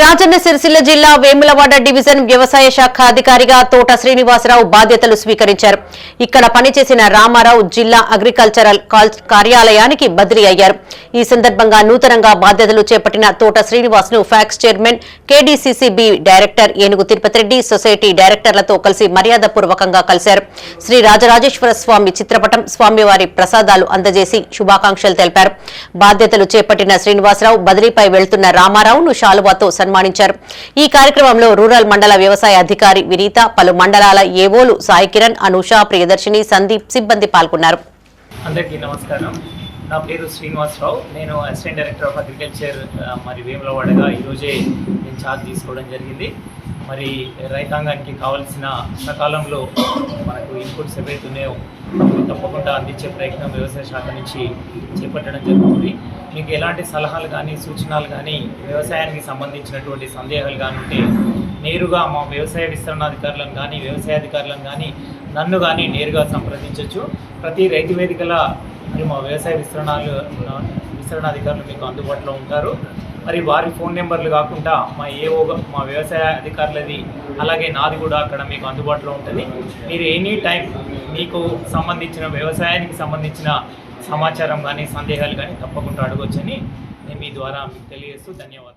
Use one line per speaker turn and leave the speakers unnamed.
రాజన్న సిరిసిల్ల జిల్లా వేములవాడ డివిజన్ వ్యవసాయ శాఖ అధికారిగా తోట శ్రీనివాసరావు బాధ్యతలు స్వీకరించారు. ఇక్కడ పనిచేసిన రామారావు జిల్లా అగ్రికల్చరల్ కార్యాలయానికి బదిలీ అయ్యారు. ఈ సందర్భంగా నూతనంగా బాధ్యతలు చేపట్టిన Thota శ్రీనివాస్ను PACS chairman KDCCB director Enugu Tirupati Reddy society డైరెక్టర్లతో కలిసి మర్యాదపూర్వకంగా కలిశారు. శ్రీ రాజరాజేశ్వర స్వామి చిత్రపటం స్వామివారి ప్రసాదాలు అందజేసి శుభాకాంక్షలు తెలిపారు. బాధ్యతలు చేపట్టిన శ్రీనివాసరావు బదిలీపై వెళ్తున్న రామారావును శాలువాతో సన్మానించారు. ఈ కార్యక్రమంలో రూరల్ మండల వ్యవసాయ అధికారి వినీత పలు మండలాల ఏవోలు సాయి కిరణ్ అనుష ప్రియదర్శిని సందీప్ సిబ్బంది పాల్గొన్నారు.
అందరికీ నమస్కారం. నా పేరు శ్రీనివాసరావు. నేను అసిస్టెంట్ డైరెక్టర్ ఆఫ్ అగ్రికల్చర్ మరి వేములవాడగా ఈరోజే నేను ఛార్జ్ తీసుకోవడం జరిగింది. మరి రైతాంగానికి కావలసిన సకాలంలో మనకు ఇన్పుట్స్ ఏవైతే ఉన్నాయో తప్పకుండా అందించే ప్రయత్నం వ్యవసాయ శాఖ నుంచి చేపట్టడం జరుగుతుంది. మీకు ఎలాంటి సలహాలు కానీ సూచనలు కానీ వ్యవసాయానికి సంబంధించినటువంటి సందేహాలు కానీ ఉంటే నేరుగా మా వ్యవసాయ విస్తరణాధికారులను కానీ వ్యవసాయ అధికారులను కానీ నన్ను కానీ నేరుగా సంప్రదించవచ్చు ప్రతి రైతు వేదికల మరి మా వ్యవసాయ విస్తరణాలు విస్తరణాధికారులు మీకు అందుబాటులో ఉంటారు. మరి వారి ఫోన్ నెంబర్లు కాకుండా మా ఏఓ మా వ్యవసాయ అధికారులది అలాగే నాది కూడా అక్కడ మీకు అందుబాటులో ఉంటుంది. మీరు ఎనీ టైం మీకు సంబంధించిన వ్యవసాయానికి సంబంధించిన సమాచారం కానీ సందేహాలు కానీ తప్పకుండా అడగొచ్చని నేను మీ ద్వారా మీకు తెలియజేస్తూ ధన్యవాదాలు.